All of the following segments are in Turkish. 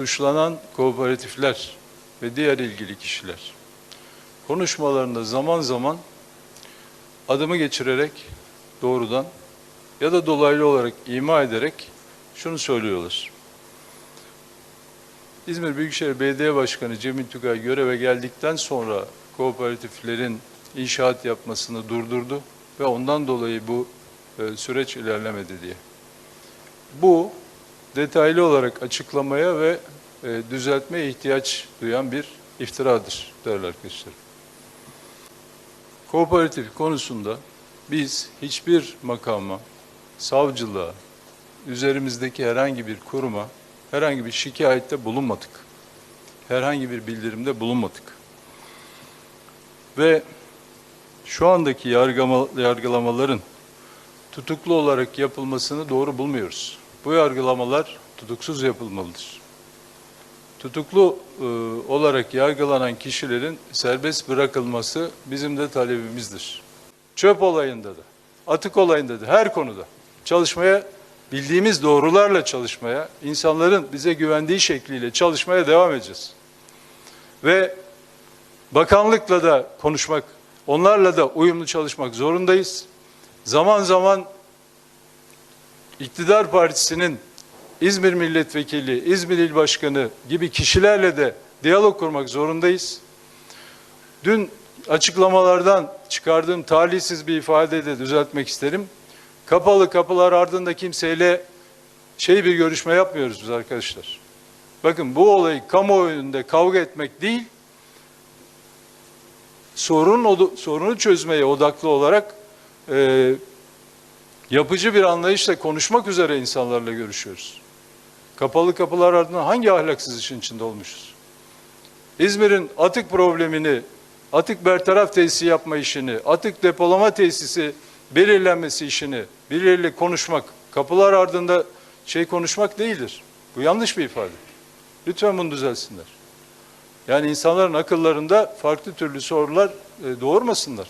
Suçlanan kooperatifler ve diğer ilgili kişiler konuşmalarında zaman zaman adımı geçirerek doğrudan ya da dolaylı olarak ima ederek şunu söylüyorlar. İzmir Büyükşehir Belediye Başkanı Cemil Tugay göreve geldikten sonra kooperatiflerin inşaat yapmasını durdurdu ve ondan dolayı bu e, süreç ilerlemedi diye. Bu detaylı olarak açıklamaya ve e, düzeltmeye ihtiyaç duyan bir iftiradır değerli arkadaşlar. Kooperatif konusunda biz hiçbir makama, savcılığa, üzerimizdeki herhangi bir kuruma herhangi bir şikayette bulunmadık. Herhangi bir bildirimde bulunmadık. Ve şu andaki yargılama, yargılamaların tutuklu olarak yapılmasını doğru bulmuyoruz. Bu yargılamalar tutuksuz yapılmalıdır. Tutuklu e, olarak yargılanan kişilerin serbest bırakılması bizim de talebimizdir. Çöp olayında da, atık olayında da, her konuda çalışmaya, bildiğimiz doğrularla çalışmaya, insanların bize güvendiği şekliyle çalışmaya devam edeceğiz. Ve bakanlıkla da konuşmak, onlarla da uyumlu çalışmak zorundayız. Zaman zaman iktidar partisinin İzmir Milletvekili, İzmir İl Başkanı gibi kişilerle de diyalog kurmak zorundayız. Dün açıklamalardan çıkardığım talihsiz bir ifade de düzeltmek isterim. Kapalı kapılar ardında kimseyle şey bir görüşme yapmıyoruz biz arkadaşlar. Bakın bu olayı kamuoyunda kavga etmek değil, sorun sorunu çözmeye odaklı olarak e, yapıcı bir anlayışla konuşmak üzere insanlarla görüşüyoruz. Kapalı kapılar ardından hangi ahlaksız işin içinde olmuşuz? İzmir'in atık problemini, atık bertaraf tesisi yapma işini, atık depolama tesisi belirlenmesi işini birileriyle konuşmak, kapılar ardında şey konuşmak değildir. Bu yanlış bir ifade. Lütfen bunu düzelsinler. Yani insanların akıllarında farklı türlü sorular e, doğurmasınlar.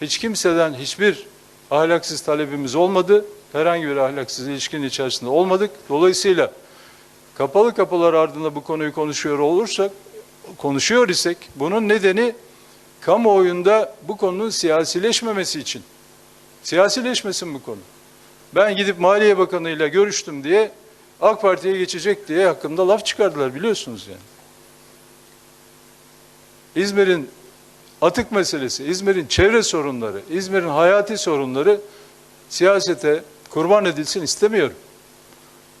Hiç kimseden hiçbir ahlaksız talebimiz olmadı. Herhangi bir ahlaksız ilişkinin içerisinde olmadık. Dolayısıyla kapalı kapılar ardında bu konuyu konuşuyor olursak, konuşuyor isek bunun nedeni kamuoyunda bu konunun siyasileşmemesi için. Siyasileşmesin bu konu. Ben gidip Maliye Bakanı ile görüştüm diye AK Parti'ye geçecek diye hakkımda laf çıkardılar biliyorsunuz yani. İzmir'in atık meselesi, İzmir'in çevre sorunları, İzmir'in hayati sorunları siyasete kurban edilsin istemiyorum.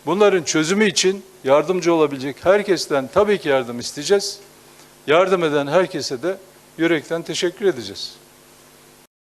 Bunların çözümü için yardımcı olabilecek herkesten tabii ki yardım isteyeceğiz. Yardım eden herkese de yürekten teşekkür edeceğiz.